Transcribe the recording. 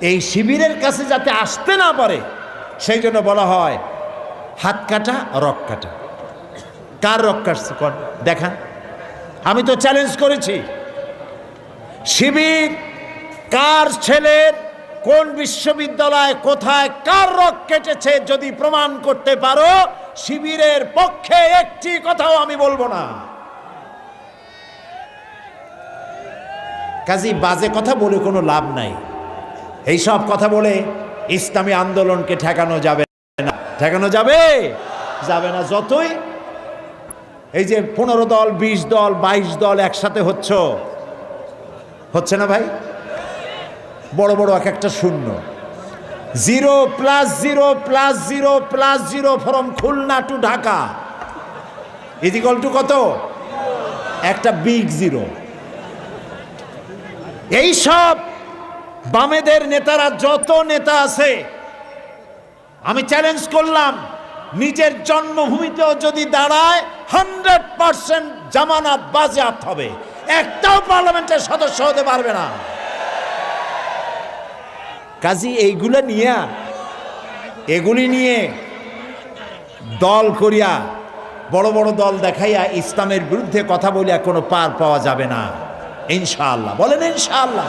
এই শিবিরের কাছে যাতে আসতে না পারে, সেই জন্য বলা হয় হাত কাটা, রক কাটা। কার রক কাটছে কর দেখা। আমি তো চ্যালেঞ্জ করেছি। শিবির কার ছেলের, কোন বিশ্ববিদ্যালয় কোথায়, কার রক কেটেছে যদি প্রমাণ করতে পারো, শিবিরের পক্ষে একটি কথাও আমি বলব না। কাজী, বাজে কথা বলে কোনো লাভ নাই। এই সব কথা বলে ইসলামী আন্দোলনকে ঠেকানো যাবে না। ঠেকানো যাবে? যাবে না। যতই এই যে পনেরো দল, বিশ দল, বাইশ দল একসাথে হচ্ছ, হচ্ছে না ভাই? বড় বড় এক একটা শূন্য। Zero plus zero plus zero plus zero from Khulna to Dhaka. Equal to কত? একটা বিগ জিরো। এই সব বামেদের নেতারা যত নেতা আছে, আমি চ্যালেঞ্জ করলাম, নিজের জন্মভূমিতেও যদি দাঁড়ায় হান্ড্রেড পার্সেন্ট জামানত বাজেয়াপ্ত হবে। একটাও পার্লামেন্টের সদস্য হতে পারবে না। কাজী, এইগুলো নিয়ে, এগুলি নিয়ে দল করিয়া, বড় বড় দল দেখাইয়া ইসলামের বিরুদ্ধে কথা বলিয়া কোনো পার পাওয়া যাবে না। ইনশাআল্লাহ। বলেন ইনশাআল্লাহ।